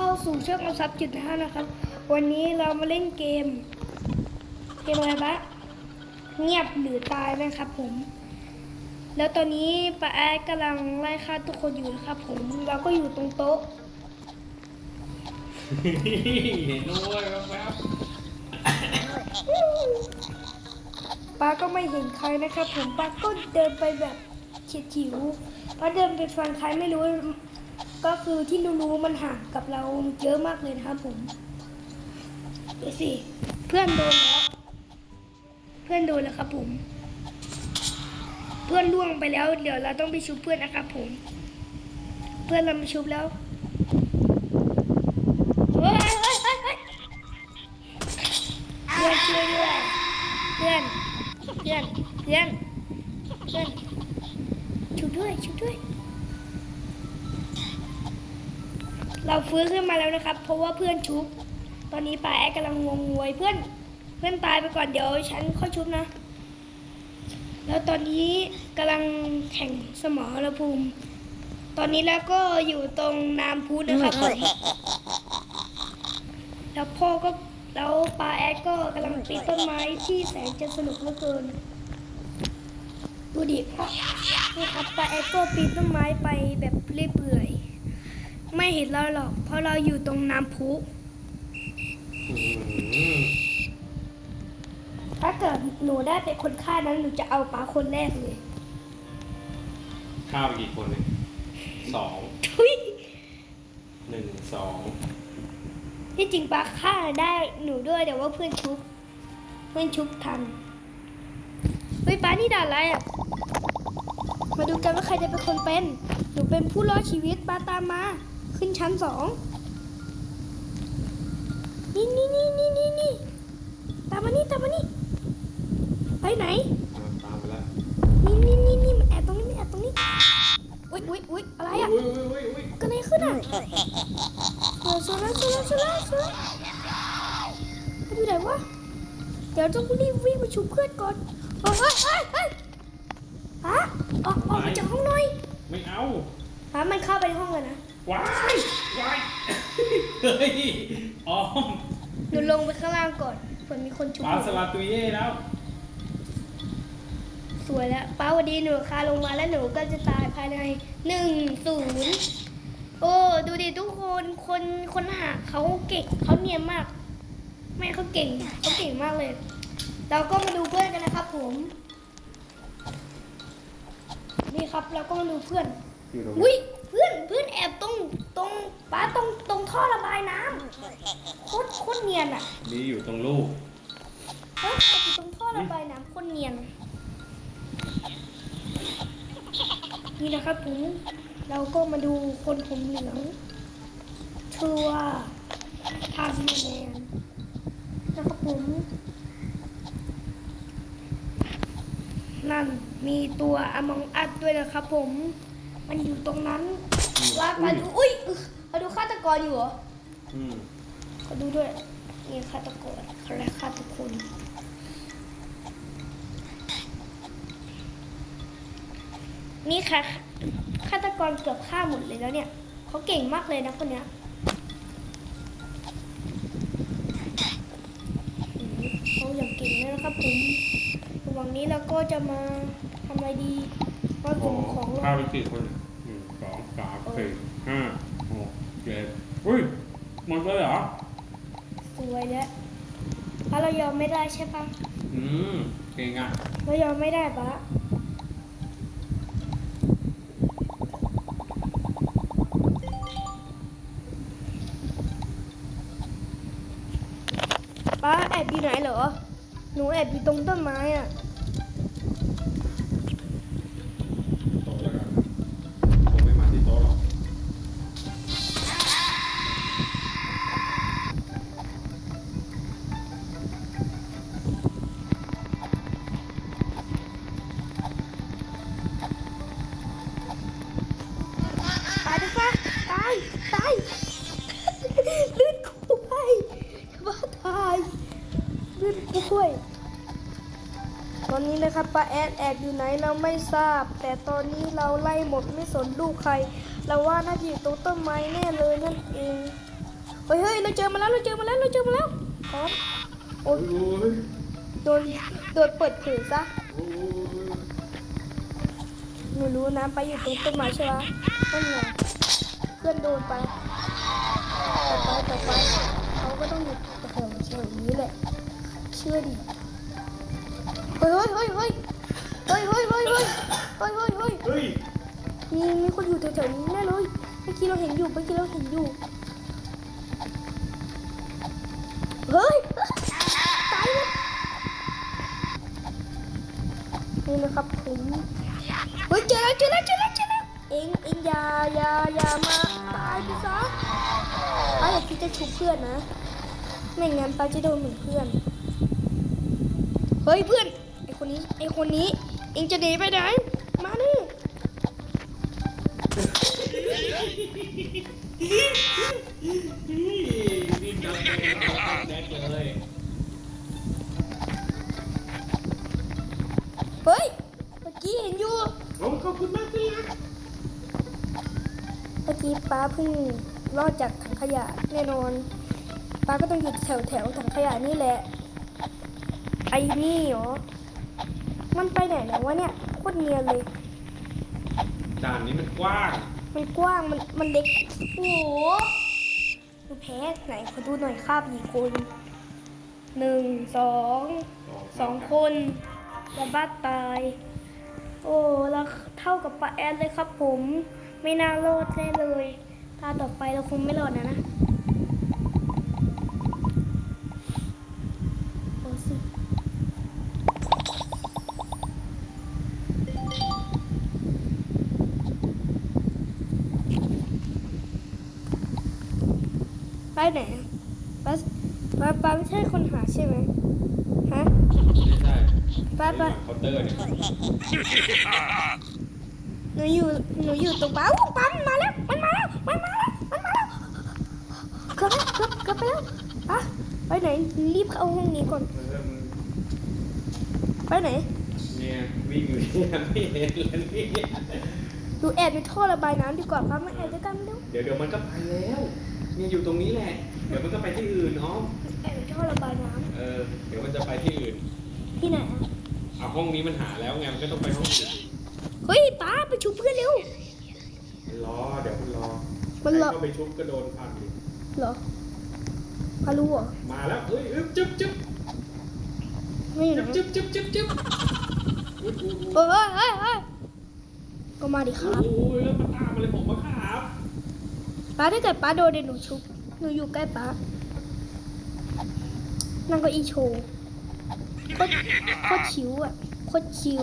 เข้าสู่ช่องอซับจุดห้านะครับ วันนี้เรามาเล่นเกม เกมอะไรบะเงียบหรือตายนะครับผม แล้วตอนนี้ป้าแอดกำลังไล่ฆ่าทุกคนอยู่นะครับผม เราก็อยู่ตรงโต๊ะ เห็นด้วยแว๊บป้าก็ไม่เห็นใครนะครับผมป้าก็เดินไปแบบเฉียดฉิวป้าเดินไปฟังใครไม่รู้ ก็คือที่รู้ๆมันห่างกับเราเยอะมากเลยนะครับผมดูสิเพื่อนโดนแล้วเพื่อนโดนแล้วครับผม เพื่อนล่วงไปแล้ว เดี๋ยวเราต้องไปชุบเพื่อนนะครับผม เพื่อนเรามาชุบแล้วเฮ้ยเฮ้ยเฮ้ยเฮ้ยเพื่อนช่วยด้วยเพื่อนเพื่อนเพื่อนเพื่อนชุบด้วยชุบด้วย เราฟื้นขึ้นมาแล้วนะครับ เพราะว่าเพื่อนชุบ ตอนนี้ปลาแอดกำลังงงงวยเพื่อน เพื่อนตายไปก่อนเดี๋ยวฉันค่อยชุบนะ แล้วตอนนี้กำลังแข่งสมรภูมิ ตอนนี้แล้วก็อยู่ตรงน้ำพุนะครับผมแล้วพ่อก็แล้วปลาแอดก็กำลังปีนต้นไม้ที่แสนจะสนุกเหลือเกินดูดินี่ครับปลาแอดก็ปีนต้นไม้ไปแบบเรื่อยเปื่อย ไม่เห็นเราหรอก เพราะเราอยู่ตรงน้ำพุๆอื้อหือถ้าเกิดหนูได้เป็นคนฆ่านั้นหนูจะเอาปลาคนแรกเลยข้าวไปกี่คนเนี่ยสอง ทุยหนึ่งสอง ที่จริงปลาฆ่าได้หนูด้วยแต่ว่าเพื่อนชุบ เพื่อนชุบทันเฮ้ยปลานี่ด่าอะไรอะ มาดูกันว่าใครจะเป็นคนเป็น หนูเป็นผู้รอดชีวิตปลาตามมา ขึ้นชั้นสองนี่นี่นี่นี่นี่นี่ตามมานี่ตามมานี่ไปไหนอะตามไปแล้วนี่นี่นี่นี่มันแอบตรงนี้มันแอบตรงนี้อุ๊ยอุ๊ยอุ๊ยอะไรอะอุ้ยอุ้ยอุ้ยอุ้ยเกันอะไรขึ้นอะเออสุดแล้วสุดแล้วสุดแล้วสุดแล้วไปดูไหนวะเดี๋ยวต้องรีบวิ่งไปชุบเพื่อนก่อนเฮ้ยเฮ้ยเฮ้ยเฮ้ยฮะออกออกมาจากห้องหน่อยไม่เอาฮะมันเข้าไปในห้องเลยนะ ว้ายว้ายเฮ้ยออมหนูลงไปข้างล่างก่อนเผื่อมีคนชุบปลาสลัดตุยเย่แล้ว สวยแล้วป้าวันดีหนูคาลงมาแล้วหนูก็จะตายภายในหนึ่งศูนย์โอ้ดูดิทุกคนคนคนหาเขาเก่งเขาเนียนมากไม่เขาเก่งเขาเก่งมากเลย เราก็มาดูเพื่อนกันนะครับผม นี่ครับเราก็มาดูเพื่อน อยู่ตรงอุ้ย เพื่อนเพื่อนแอบตรงตรงป้าตรงตรงท่อระบายน้ำโคตรโคตรเนียนอะนี้อยู่ตรงลูกเฮ้ยแอบอยู่ตรงท่อระบายน้ำโคตรเนียน นี่นะครับผมเราก็มาดูคนผมเหลืองชื่อว่าทาร์แมนนะครับผมนั่นมีตัวอมองอัดด้วยนะครับผม มันอยู่ตรงนั้นว่ามาดูอุ้ยมาดูฆาตกรอยู่เหรออืมขอดูด้วยนี่ฆาตกรใครฆ่าทุกคนนี่ค่ะฆาตกรเกือบฆ่าหมดเลยแล้วเนี่ยเขาเก่งมากเลยนะคนเนี้ยอืมเขาอย่างเก่งเลยนะครับผมระหว่างนี้เราก็จะมาทำอะไรดีมาส่งของลงข้าวไปกี่คนหนึ่งสอง สามสี่ห้าหกเจ็ดอุ้ยหมดเลยเหรอ สวยแล้วถ้าเรายอมไม่ได้ใช่ปะอืมเก่งอะเรายอมไม่ได้ปะป้าแอบอยู่ไหนเหรอ หนูแอบอยู่ตรงต้นไม้อะ นี้นะครับป้าแอดแอบอยู่ไหนเราไม่ทราบ แต่ตอนนี้เราไล่หมดไม่สนลูกใคร เราว่าน่าจะอยู่ตรงต้นไม้แน่เลยนั่นเองเฮ้ยเฮ้ยเราเจอมาแล้วเราเจอมาแล้วเราเจอมาแล้วพร้อมโอ้ยโดนโดนเปิดเผยซะหนูรู้นะไปอยู่ตรงต้นไม้ใช่ไหมต้นไงเพื่อนโดนไปต่อไปต่อไปเขาก็ต้องอยู่แถวแถวนี้แหละเชื่อดิ เฮ้ยเฮ้ยเฮ้ยเฮ้ยเฮ้ยเฮ้ยเฮ้ยเฮ้ยเฮ้ยเฮ้ยมีมีคนอยู่แถวๆนี้แน่เลยเมื่อกี้เราเห็นอยู่เมื่อกี้เราเห็นอยู่เฮ้ยตายแล้วนี่นะครับผมเฮ้ยเจอแล้วเจอแล้วเจอแล้วเจอแล้วเอ็งเอ็งอย่าอย่าอย่ามาตายไปซะป้าอย่าคิดจะชุบเพื่อนนะไม่งั้นป้าจะโดนเหมือนเพื่อนเฮ้ยเพื่อน คนนี้ไอคนนี้ เอ็งจะหนีไปไหน มานี่วิ่งดับเลยแดกเลยเฮ้ย เมื่อกี้เห็นอยู่โอ้ขอบคุณมากที่รักเมื่อกี้ป้าเพิ่งรอดจากถังขยะแน่นอนป้าก็ต้องอยู่แถวแถวๆถังขยะนี่แหละ ไอ้นี่เหรอ มันไปไหนแล้ววะเนี่ยโคตรเนียนเลย ด่านนี้มันกว้าง มันกว้าง มัน มันเล็ก โอ้โหดูแพ้ไหนขอดูหน่อยคาบกี่คนหนึ่งสองสองคนและบ้าตาย โอ้แล้วเท่ากับป้าแอนเลยครับผม ไม่น่ารอดแน่เลย ตาต่อไปเราคงไม่รอดนะนะโอ้สิ ไปไหนอะป้าป้าป้าไม่ใช่คนหาใช่ไหมฮะไม่ใช่ป้าป้าเคาน์เตอร์เนี่ยหนูอยู่หนูอยู่ตรงป้าอู้ป้ามันมาแล้วมันมาแล้วมันมาแล้วมันมาแล้วเกือบแล้วเกือบเกือบไปแล้วป้าไปไหนรีบเข้าห้องนี้ก่อนเออมันไปไหนเนี่ยวิ่งอยู่เนี่ยไม่เห็นเลยเนี่ยดูแอบในท่อระบายน้ำดีกว่าป้ามาแอบด้วยกันเร็วเดี๋ยวเดี๋ยวมันก็ไปแล้ว เนี่ยอยู่ตรงนี้แหละ เดี๋ยวมันก็ไปที่อื่นน้องแอบในท่อระบายน้เออ เดี๋ยวมันจะไปที่อื่นำที่ไหนอะเอาห้องนี้มันหาแล้วไงมันก็ต้องไปห้องอื่นเฮ้ยป้าไปชุบเพื่อนเร็ว มันรอเดี๋ยวมันรอมันรอ ใคก็ไปชุบก็โดนฟันดิเหรอพารู้เหรอมาแล้วเฮ้ยอึ๊บจึ๊บจึ๊บไม่อยู่ไหนจึ๊บจึ๊บจึ๊บจึ๊บจึ๊บอุ๊ยอุ๊ยอุ๊ยเฮ้ยเฮ้ยเฮ้ยเฮ้ยก็มาดิครับ โอ้ยแล้วมันตามมาเลยผมมาครับ ป้าถ้าเกิดป้าโดนเดี๋ยวหนูชุบหนูอยู่ใกล้ป้านั่งเก็อีโชว์โคตรโคตรชิวอะโคตรชิว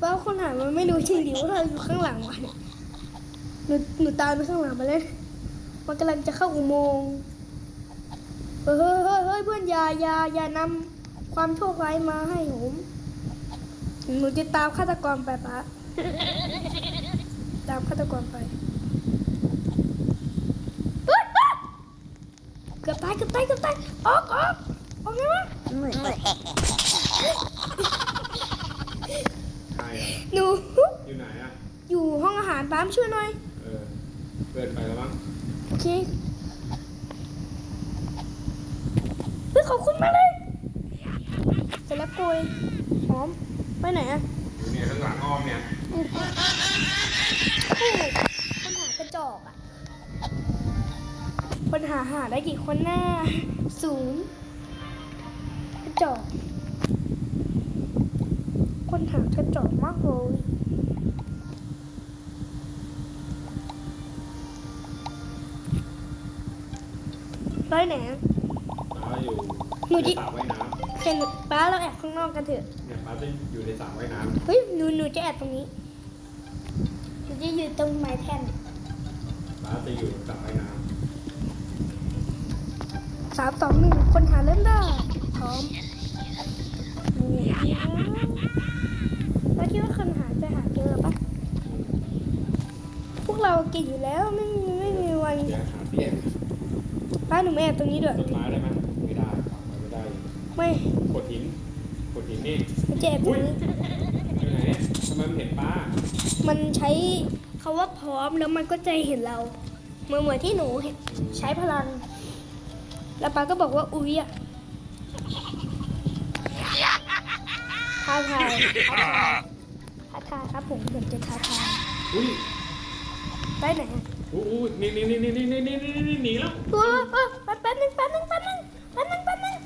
ป้าคนหามันไม่รู้จริงดิว่าเราอยู่ข้างหลังมันอะหนูหนูตามไปข้างหลังมาเลยมันกำลังจะเข้าอุโมงค์ เฮ้ยเฮ้ยเฮ้ยเพื่อนอย่าอย่าอย่านำความโชคร้ายมาให้ผมหนูจะตามฆาตกรไปปะตามฆาตกรไปเกือบตายเกือบตายเกือบตายออกออกออกไงวะใครอะหนูอยู่ไหนอะอยู่ห้องอาหารป้ามช่วยหน่อย เออเกินไปแล้วมั้งโอเคเฮ้ย ขอบคุณมากเลยเสร็จแล้วโกยหอมไปไหนอะอยู่เนี่ยข้างหลังอ้อมเนี่ยโอ้โหปัญหากระจอกอะปัญหาหาได้กี่คนหน้าศูนย์กระจอก คนหากระจอกมากเลยไปไหนอะป้าอยู่ หนูดิในสระว่ายน้เห็นป้าเราแอบข้างนอกกันเถอะำเนี่ยป้าจะอยู่ในสระว่ายน้เฮ้ยหนูหนูจะแอบตรงนี้หนูจะอยู่ตรงไม้แท่นำป้าจะอยู่ในสระว่ายน้สามสองหนึ่งคนหาเริ่มได้พร้อมนี่นะแล้วคิดว่าคนหาจะหาเจอปะพวกเราเก่งอยู่แล้วไม่มีไม่มีวันำเดี๋ยวหาเตี้ยป้าหนูไม่แอบตรงนี้ด้วยต้นไม้ ได้ไหมไม่ได้ครับไม่ได้ไม่กดหินกดหินนี่มันจะแอบตรอุ้งยนี้ไปไหนเนี่ยทำไมมันเห็นปลามันใช้คาว่าพร้อมแล้วมันก็จะเห็นเราเหมือนเหมือนที่หนูเห็นใช้พลัง แล้วปาก็บอกว่าอุ๊ยอะท้าทายท้าทายท้าทายครับผมผมจะท้าทายอุ้ยไปไหนอะ อู้อู้นี่นี่นี่นี่นี่นี่นี่นี่หนีแล้วเออเออแป๊บแป๊บนึงแป๊บนึงแป๊บนึงแป๊บนึงแป๊บนึง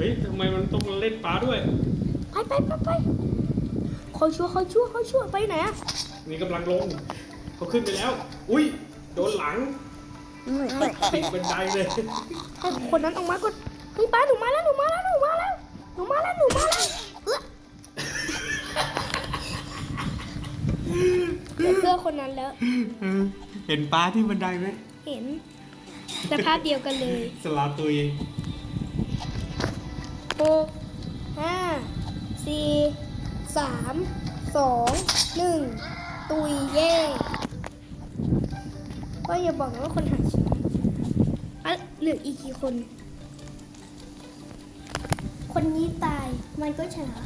เฮ้ยทำไมมันต้องเล่นปลาด้วย ไปไปไปไปคอยชั่วคอยชั่วคอยชั่วไปไหนอะนี่กำลังลงเขาขึ้นไปแล้ว อุ้ยโดนหลังติดบันไดเลยให้คนนั้นออกมาก่อนเฮ้ยป้าหนูมาแล้วหนูมาแล้วหนูมาแล้วหนูมาแล้วหนูมาแล้วเอื้อเหลือเพื่อคนนั้นแล้ว เห็นปลาที่บันไดไหมเห็นสภาพเดียวกันเลย สลาตุย หกห้าสี่สามสองหนึ่งตุยเย่ก็อย่าบอกนะว่าคนหาชนะอะเหลืออีกกี่คน คนนี้ตายมันก็ชนะ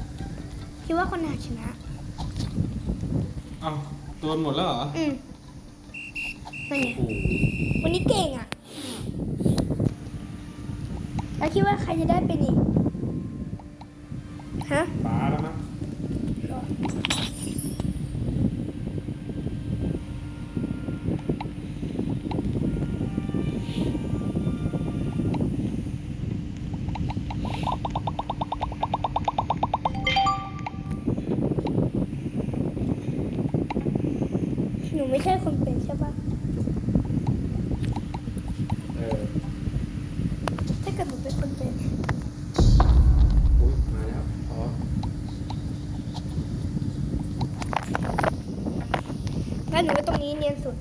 คิดว่าคนหาชนะอ้าวตัวหมดแล้วเหรออืมนั่นไงโอ้โหวันนี้เก่งอะ แล้วคิดว่าใครจะได้เป็นอีก หนูไม่ใช่คนเป็นใช่ปะเออถ้าเกิดหนูเป็นคนเป็นอุ้ยมาแล้วอ๋องั้นหนูไว้ตรงนี้เนียนสุด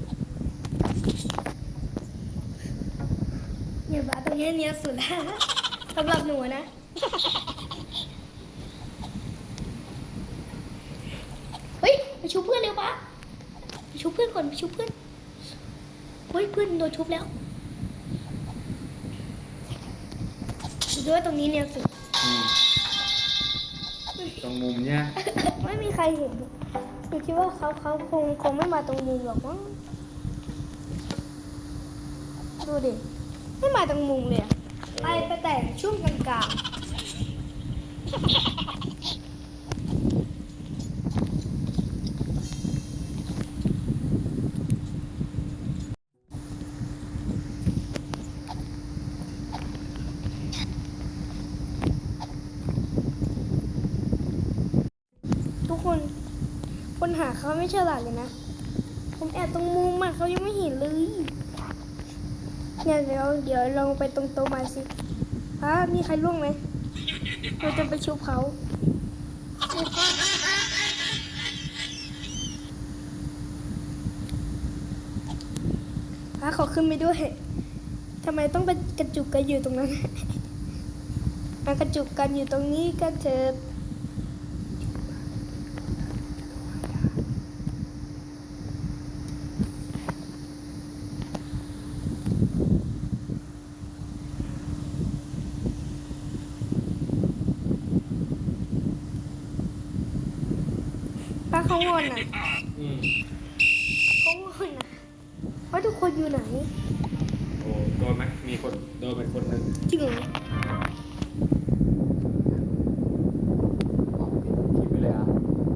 เนี่ยบ้าตรงนี้เนียนสุดแล้วสำหรับหนูนะ เฮ้ยไปชูเพื่อนเร็วปะ ไปชูเพื่อนก่อนไปชูเพื่อนเฮ้ยเพื่อนโดนชุบแล้วดูด้วยตรงนี้เนียนสุดอืมตรงมุมเนี่ยไม่มีใครเห็นหนูคิดว่าเขาเขาคงคงไม่มาตรงมุมหรอกมั้งดูดิไม่มาตรงมุมเลยอะไปไปแต่ช่วงกลางๆทุกคน คนหา เขาไม่ฉลาดเลยนะ ผมแอบตรงมุมอะเขายังไม่เห็นเลยเนี่ยเดี๋ยวเดี๋ยวลองไปตรงโต๊ะม้สิฮะมีใครล่วงไหมเราจะไปชุบเขาฮะขอขึ้นไปด้วยทำไมต้องไปกระจุกกันอยู่ตรงนั้น มากระจุกกันอยู่ตรงนี้กันเถิดป้ เขางอนอะอืมเขางอนอะว่าทุกคนอยู่ไหน โอ้โดนไหมมีคนโดนเป็นคนหนึ่งจริงเหรอ